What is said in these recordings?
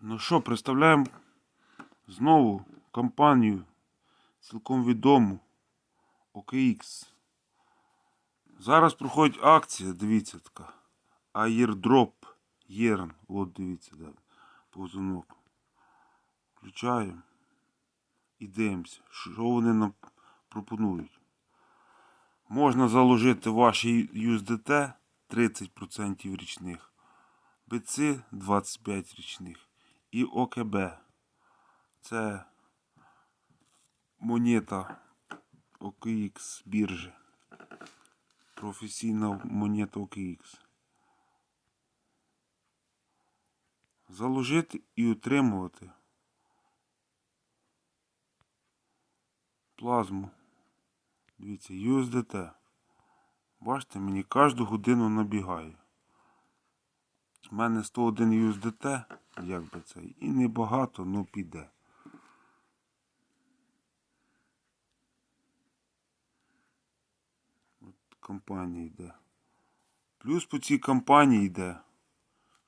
Ну що, представляємо знову компанію цілком відому OKX. Зараз проходить акція, дивіться така. Airdrop Єрн. От дивіться, да, повзунок. Включаємо і дивимося, що вони нам пропонують. Можна заложити ваші USDT 30% річних. BC 25 річних і ОКБ. Це монета OKX біржі. Професійна монета OKX. Заложити і утримувати плазму. Дивіться, USDT. Бачите, мені кожну годину набігає. У мене 101 USDT, як би це, і небагато, ну піде. От компанія йде. Плюс по цій компанії йде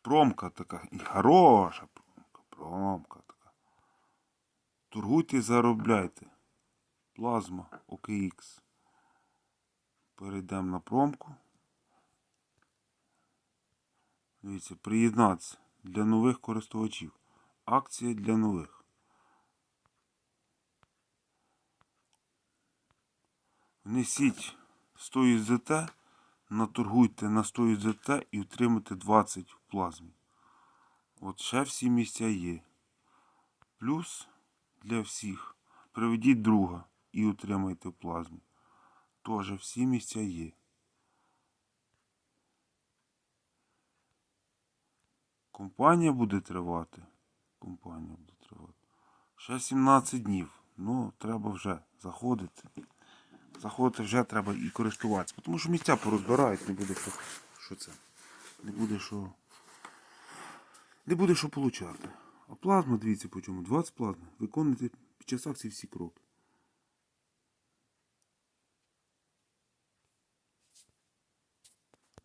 промка така. І хороша промка, промка така. Торгуйте і заробляйте. Плазма OKX. Перейдемо на промку. Дивіться, приєднатися для нових користувачів. Акція для нових. Внесіть 100 USDT, наторгуйте на 100 USDT і отримайте 20 в плазмі. От ще всі місця є. Плюс для всіх. Приведіть друга і отримайте в плазмі. Тоже всі місця є. Компанія буде тривати. Компанія буде тривати. Ще 17 днів. Ну, треба вже заходити. Заходити вже треба і користуватися. Тому що місця порозбирають, не буде що. Що це? Не буде що. Не буде що получати. А плазма, дивіться по чому. 20 плазми. Виконуйте під час акції всі кроки.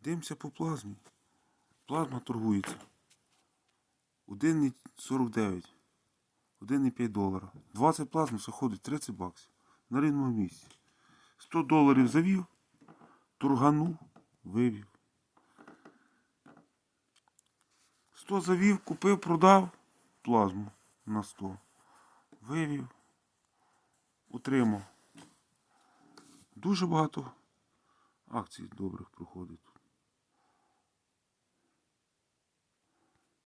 Дивимося по плазмі. Плазма торгується. 1,49. 1,5 долара. 20 плазм заходить 30 баксів. На рівному місці. 100 доларів завів, торганув, вивів. 100 завів, купив, продав плазму на 100. Вивів, утримав. Дуже багато акцій добрих проходить.